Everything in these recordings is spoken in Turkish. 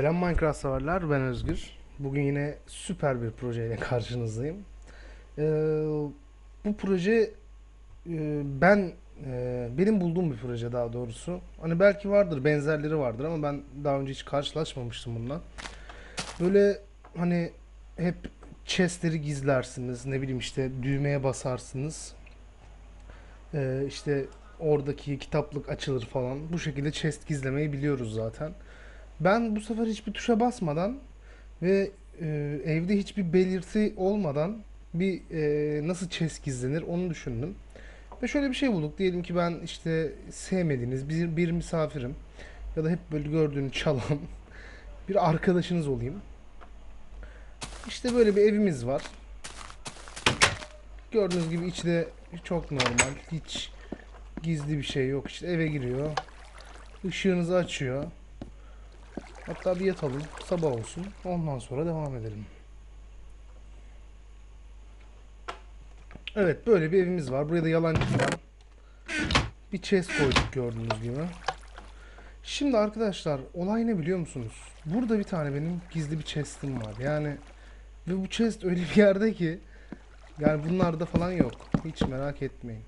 Selam Minecraft severler, ben Özgür. Bugün yine süper bir projeyle karşınızdayım. Ee, bu proje e, ben e, benim bulduğum bir proje daha doğrusu. Hani belki vardır, benzerleri vardır ama ben daha önce hiç karşılaşmamıştım bununla. Böyle hani hep chestleri gizlersiniz, ne bileyim işte düğmeye basarsınız. Ee, işte oradaki kitaplık açılır falan. Bu şekilde chest gizlemeyi biliyoruz zaten. Ben bu sefer hiçbir tuşa basmadan ve e, evde hiçbir belirti olmadan bir e, nasıl chest gizlenir onu düşündüm. Ve şöyle bir şey bulduk. Diyelim ki ben işte sevmediğiniz bir, bir misafirim ya da hep böyle gördüğünü çalan bir arkadaşınız olayım. İşte böyle bir evimiz var. Gördüğünüz gibi içi de çok normal. Hiç gizli bir şey yok. İşte eve giriyor. Işığınızı açıyor. Hatta bir yatalım. Sabah olsun. Ondan sonra devam edelim. Evet böyle bir evimiz var. Buraya da yalancı falan. Bir chest koyduk gördüğünüz gibi. Şimdi arkadaşlar olay ne biliyor musunuz? Burada bir tane benim gizli bir chest'im var. Yani ve bu chest öyle bir yerde ki yani bunlarda falan yok. Hiç merak etmeyin.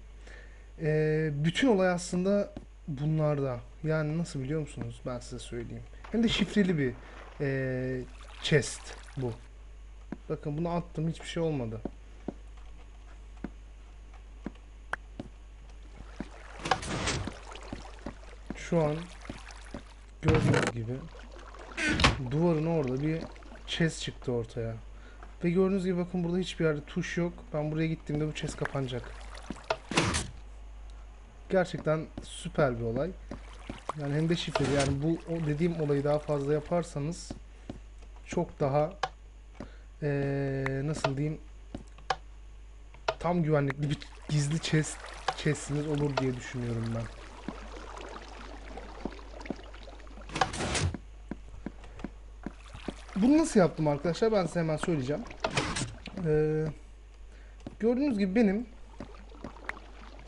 Ee, bütün olay aslında bunlarda. Yani nasıl biliyor musunuz? Ben size söyleyeyim. Hem de şifreli bir ee, chest bu. Bakın bunu attım hiçbir şey olmadı. Şu an gördüğünüz gibi duvarın orada bir chest çıktı ortaya. Ve gördüğünüz gibi bakın burada hiçbir yerde tuş yok. Ben buraya gittiğimde bu chest kapanacak. Gerçekten süper bir olay. Yani hem de şifreli. Yani bu o dediğim olayı daha fazla yaparsanız çok daha eee, nasıl diyeyim tam güvenlikli bir gizli chest chest'iniz olur diye düşünüyorum ben. Bunu nasıl yaptım arkadaşlar? Ben size hemen söyleyeceğim. Ee, gördüğünüz gibi benim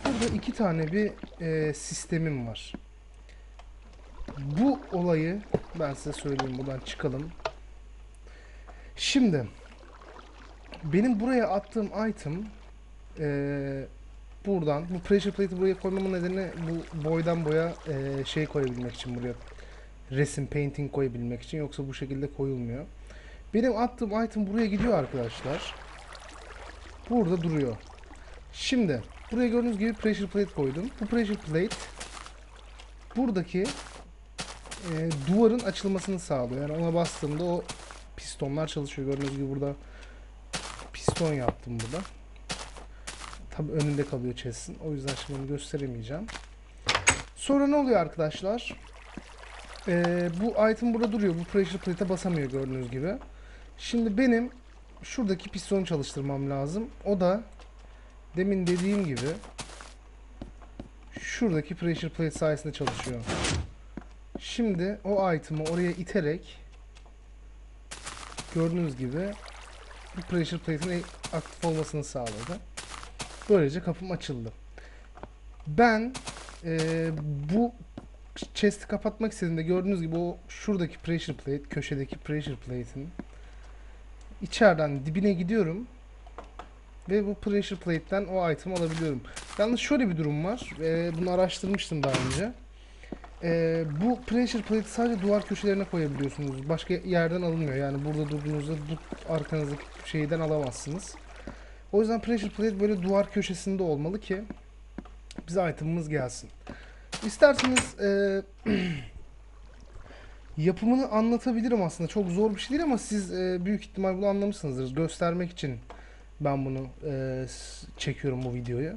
burada iki tane bir e, sistemim var. Bu olayı ben size söyleyeyim buradan çıkalım. Şimdi benim buraya attığım item e, buradan bu pressure plate'i buraya koymamın nedeni bu boydan boya e, şey koyabilmek için buraya resim painting koyabilmek için yoksa bu şekilde koyulmuyor. Benim attığım item buraya gidiyor arkadaşlar. Burada duruyor. Şimdi buraya gördüğünüz gibi pressure plate koydum. Bu pressure plate buradaki e, duvarın açılmasını sağlıyor. Yani ona bastığımda o pistonlar çalışıyor. Gördüğünüz gibi burada piston yaptım burada. Tabi önünde kalıyor chest'in. O yüzden şimdi onu gösteremeyeceğim. Sonra ne oluyor arkadaşlar? Ee, bu item burada duruyor. Bu pressure plate'e basamıyor gördüğünüz gibi. Şimdi benim şuradaki pistonu çalıştırmam lazım. O da demin dediğim gibi şuradaki pressure plate sayesinde çalışıyor. Şimdi o item'ı oraya iterek gördüğünüz gibi bu pressure plate'in aktif olmasını sağladı. Böylece kapım açıldı. Ben eee, bu chest'i kapatmak istediğimde gördüğünüz gibi o şuradaki pressure plate, köşedeki pressure plate'in içeriden dibine gidiyorum ve bu pressure plate'ten o item alabiliyorum. Yalnız şöyle bir durum var. Ee, bunu araştırmıştım daha önce. Ee, bu pressure plate sadece duvar köşelerine koyabiliyorsunuz. Başka yerden alınmıyor. Yani burada durduğunuzda bu arkanızdaki şeyden alamazsınız. O yüzden pressure plate böyle duvar köşesinde olmalı ki bize item'ımız gelsin. İsterseniz e, yapımını anlatabilirim aslında. Çok zor bir şey değil ama siz e, büyük ihtimal bunu anlamışsınızdır. Göstermek için ben bunu e, çekiyorum bu videoyu.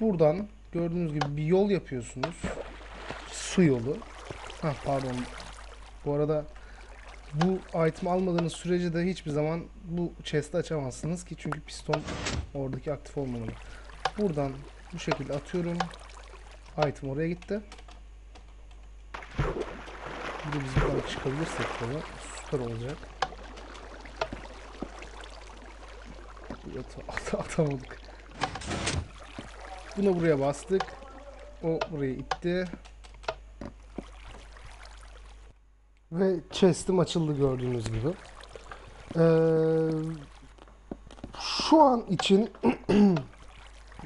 Buradan gördüğünüz gibi bir yol yapıyorsunuz. Su yolu. Ha pardon. Bu arada bu item almadığınız sürece de hiçbir zaman bu chest'i açamazsınız ki çünkü piston oradaki aktif olmamalı. Buradan bu şekilde atıyorum. Item oraya gitti. Bir de biz buradan çıkabilirsek böyle süper olacak. At atamadık. Bunu buraya bastık. O buraya itti. Ve chest'im açıldı gördüğünüz gibi. Ee, şu an için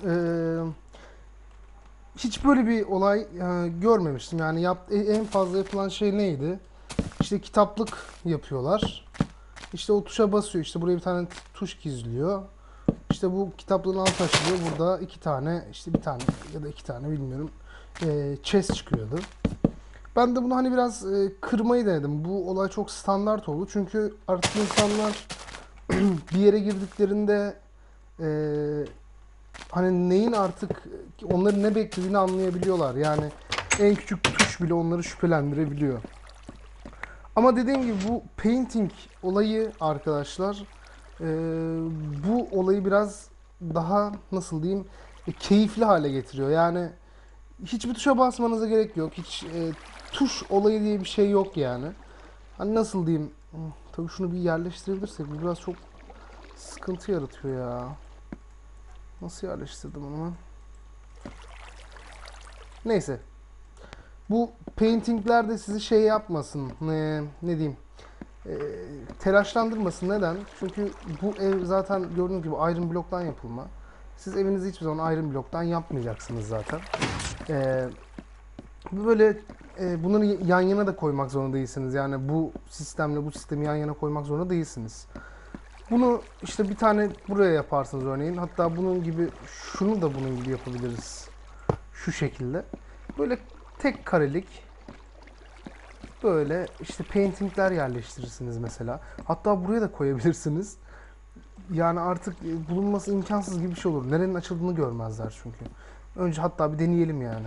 ee, hiç böyle bir olay e, görmemiştim. Yani yap, e- en fazla yapılan şey neydi? İşte kitaplık yapıyorlar. İşte o tuşa basıyor. İşte buraya bir tane tuş gizliyor. İşte bu kitaplığın altı açılıyor. Burada iki tane, işte bir tane ya da iki tane bilmiyorum. E, chest çıkıyordu. Ben de bunu hani biraz e, kırmayı denedim. Bu olay çok standart oldu. Çünkü artık insanlar bir yere girdiklerinde e, hani neyin artık onların ne beklediğini anlayabiliyorlar. Yani en küçük tuş bile onları şüphelendirebiliyor. Ama dediğim gibi bu painting olayı arkadaşlar e, bu olayı biraz daha nasıl diyeyim e, keyifli hale getiriyor. Yani hiçbir tuşa basmanıza gerek yok. Hiç e, tuş olayı diye bir şey yok yani. Hani nasıl diyeyim? Hmm, Tabii şunu bir yerleştirebilirsek bu biraz çok sıkıntı yaratıyor ya. Nasıl yerleştirdim onu? Neyse. Bu paintingler de sizi şey yapmasın. Ne, ne diyeyim? E, telaşlandırmasın. Neden? Çünkü bu ev zaten gördüğünüz gibi iron bloktan yapılma. Siz evinizi hiçbir zaman iron bloktan yapmayacaksınız zaten. E, böyle e, bunları yan yana da koymak zorunda değilsiniz. Yani bu sistemle bu sistemi yan yana koymak zorunda değilsiniz. Bunu işte bir tane buraya yaparsınız örneğin. Hatta bunun gibi şunu da bunun gibi yapabiliriz. Şu şekilde. Böyle tek karelik böyle işte paintingler yerleştirirsiniz mesela. Hatta buraya da koyabilirsiniz. Yani artık e, bulunması imkansız gibi bir şey olur. Nerenin açıldığını görmezler çünkü. Önce hatta bir deneyelim yani.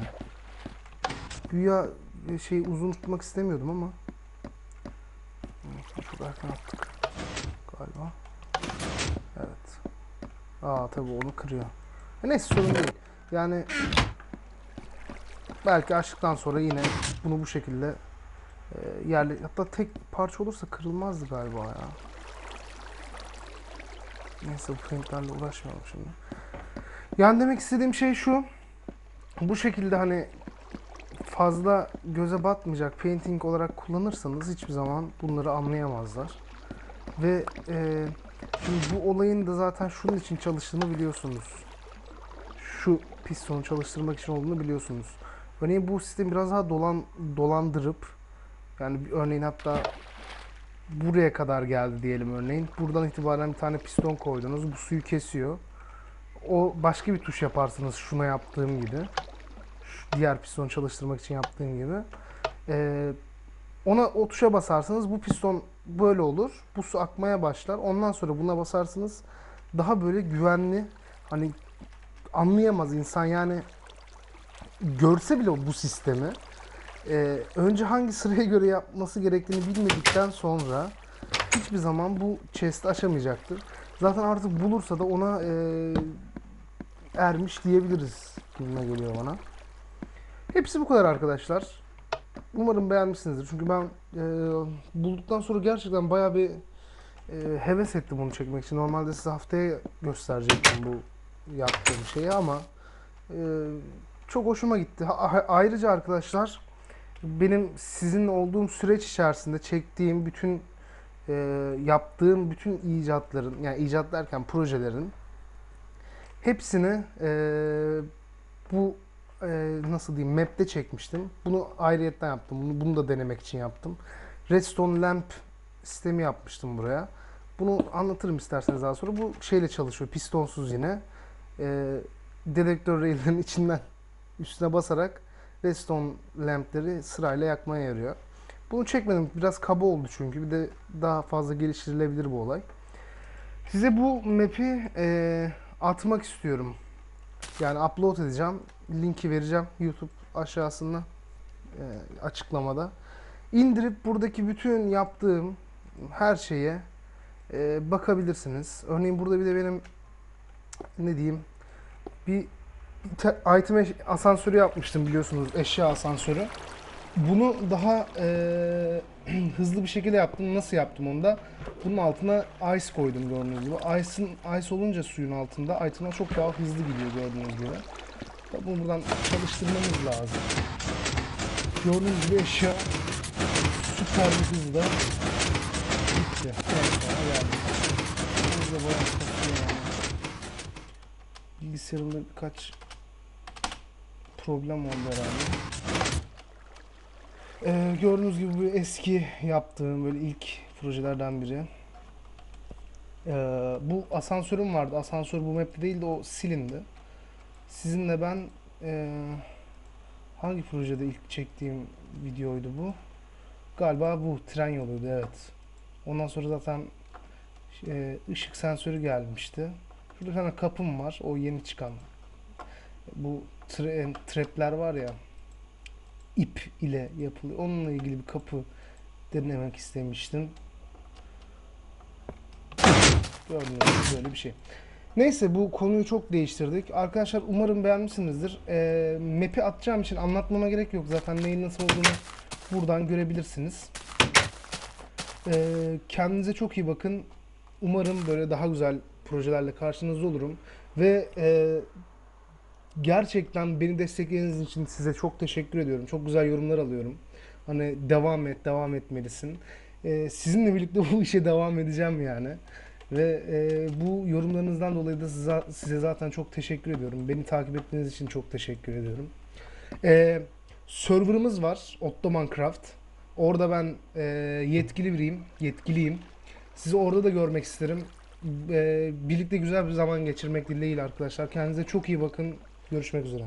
Güya şey uzun tutmak istemiyordum ama. Çok erken attık. Galiba. Evet. Aa tabii onu kırıyor. E neyse sorun değil. Yani belki açtıktan sonra yine bunu bu şekilde e, yerle hatta tek parça olursa kırılmazdı galiba ya. Neyse bu frame'lerle uğraşmayalım şimdi. Yani demek istediğim şey şu. Bu şekilde hani fazla göze batmayacak painting olarak kullanırsanız hiçbir zaman bunları anlayamazlar. Ve e, şimdi bu olayın da zaten şunun için çalıştığını biliyorsunuz. Şu pistonu çalıştırmak için olduğunu biliyorsunuz. Örneğin bu sistemi biraz daha dolan dolandırıp yani örneğin hatta buraya kadar geldi diyelim örneğin. Buradan itibaren bir tane piston koydunuz. Bu suyu kesiyor. O başka bir tuş yaparsınız şuna yaptığım gibi. Şu diğer pistonu çalıştırmak için yaptığım gibi. Ee, ona o tuşa basarsanız bu piston böyle olur. Bu su akmaya başlar. Ondan sonra buna basarsınız. Daha böyle güvenli hani anlayamaz insan yani görse bile bu sistemi e, önce hangi sıraya göre yapması gerektiğini bilmedikten sonra hiçbir zaman bu chest'i açamayacaktır. Zaten artık bulursa da ona e, ermiş diyebiliriz gibime geliyor bana. Hepsi bu kadar arkadaşlar. Umarım beğenmişsinizdir. Çünkü ben e, bulduktan sonra gerçekten bayağı bir e, heves ettim bunu çekmek için. Normalde size haftaya gösterecektim bu yaptığım şeyi ama e, çok hoşuma gitti. A- ayrıca arkadaşlar benim sizin olduğum süreç içerisinde çektiğim bütün e, yaptığım bütün icatların yani icat derken projelerin hepsini e, bu e, nasıl diyeyim map'te çekmiştim. Bunu ayrıyetten yaptım. Bunu, bunu da denemek için yaptım. Redstone lamp sistemi yapmıştım buraya. Bunu anlatırım isterseniz daha sonra. Bu şeyle çalışıyor. Pistonsuz yine. E, dedektör rail'lerin içinden üstüne basarak redstone lampleri sırayla yakmaya yarıyor. Bunu çekmedim. Biraz kaba oldu çünkü. Bir de daha fazla geliştirilebilir bu olay. Size bu map'i e, atmak istiyorum. Yani upload edeceğim. Linki vereceğim YouTube aşağısına e, açıklamada. İndirip buradaki bütün yaptığım her şeye e, bakabilirsiniz. Örneğin burada bir de benim ne diyeyim bir item asansörü yapmıştım biliyorsunuz eşya asansörü. Bunu daha e, hızlı bir şekilde yaptım. Nasıl yaptım onu da? Bunun altına ice koydum gördüğünüz gibi. Ice'ın ice olunca suyun altında itemler çok daha hızlı gidiyor gördüğünüz gibi. Tabii Bunu buradan çalıştırmamız lazım. Gördüğünüz gibi eşya süper bir kasıyor yani. Bilgisayarımda birkaç problem oldu herhalde. Ee, gördüğünüz gibi bu eski yaptığım böyle ilk projelerden biri. Ee, bu asansörüm vardı. Asansör bu map'te değildi o silindi. Sizinle ben ee, hangi projede ilk çektiğim videoydu bu? Galiba bu tren yoluydu evet. Ondan sonra zaten e, ışık sensörü gelmişti. Şurada bir tane kapım var. O yeni çıkan. Bu tre- trapler var ya ip ile yapılıyor. Onunla ilgili bir kapı denemek istemiştim. Gördüğünüz böyle bir şey. Neyse bu konuyu çok değiştirdik. Arkadaşlar umarım beğenmişsinizdir. Ee, map'i atacağım için anlatmama gerek yok. Zaten neyin nasıl olduğunu buradan görebilirsiniz. Ee, kendinize çok iyi bakın. Umarım böyle daha güzel projelerle karşınızda olurum. Ve e, gerçekten beni desteklediğiniz için size çok teşekkür ediyorum. Çok güzel yorumlar alıyorum. Hani devam et, devam etmelisin. Ee, sizinle birlikte bu işe devam edeceğim yani. Ve e, bu yorumlarınızdan dolayı da size, size zaten çok teşekkür ediyorum. Beni takip ettiğiniz için çok teşekkür ediyorum. Ee, server'ımız var, Ottoman Craft. Orada ben e, yetkili biriyim, yetkiliyim. Sizi orada da görmek isterim. Ee, birlikte güzel bir zaman geçirmek dileğiyle arkadaşlar. Kendinize çok iyi bakın. Görüşmek üzere.